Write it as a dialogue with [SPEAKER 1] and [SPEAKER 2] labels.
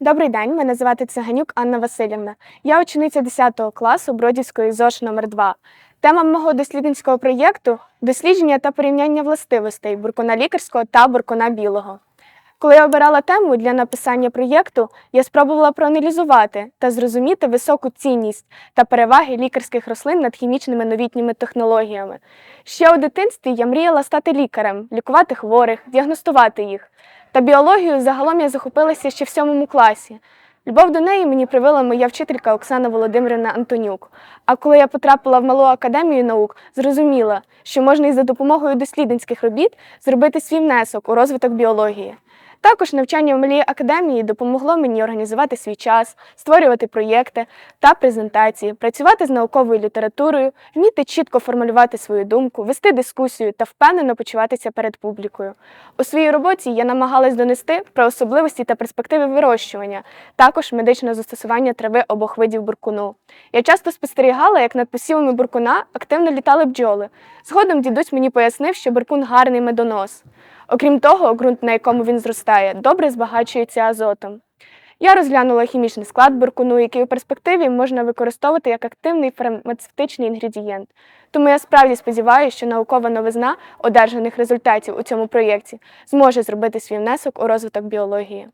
[SPEAKER 1] Добрий день, мене звати Циганюк Анна Васильівна. Я учениця 10 класу Бродівської ЗОШ номер 2 Тема мого дослідницького проєкту дослідження та порівняння властивостей буркуна лікарського та буркуна білого. Коли я обирала тему для написання проєкту, я спробувала проаналізувати та зрозуміти високу цінність та переваги лікарських рослин над хімічними новітніми технологіями. Ще у дитинстві я мріяла стати лікарем, лікувати хворих, діагностувати їх. Та біологію загалом я захопилася ще в сьомому класі. Любов до неї мені привела моя вчителька Оксана Володимирівна Антонюк. А коли я потрапила в малу академію наук, зрозуміла, що можна і за допомогою дослідницьких робіт зробити свій внесок у розвиток біології. Також навчання в малій академії допомогло мені організувати свій час, створювати проєкти та презентації, працювати з науковою літературою, вміти чітко формулювати свою думку, вести дискусію та впевнено почуватися перед публікою. У своїй роботі я намагалась донести про особливості та перспективи вирощування, також медичне застосування трави обох видів буркуну. Я часто спостерігала, як над посівами буркуна активно літали бджоли. Згодом дідусь мені пояснив, що буркун гарний медонос. Окрім того, ґрунт, на якому він зростає, добре збагачується азотом. Я розглянула хімічний склад буркуну, який у перспективі можна використовувати як активний фармацевтичний інгредієнт. Тому я справді сподіваюся, що наукова новизна одержаних результатів у цьому проєкті зможе зробити свій внесок у розвиток біології.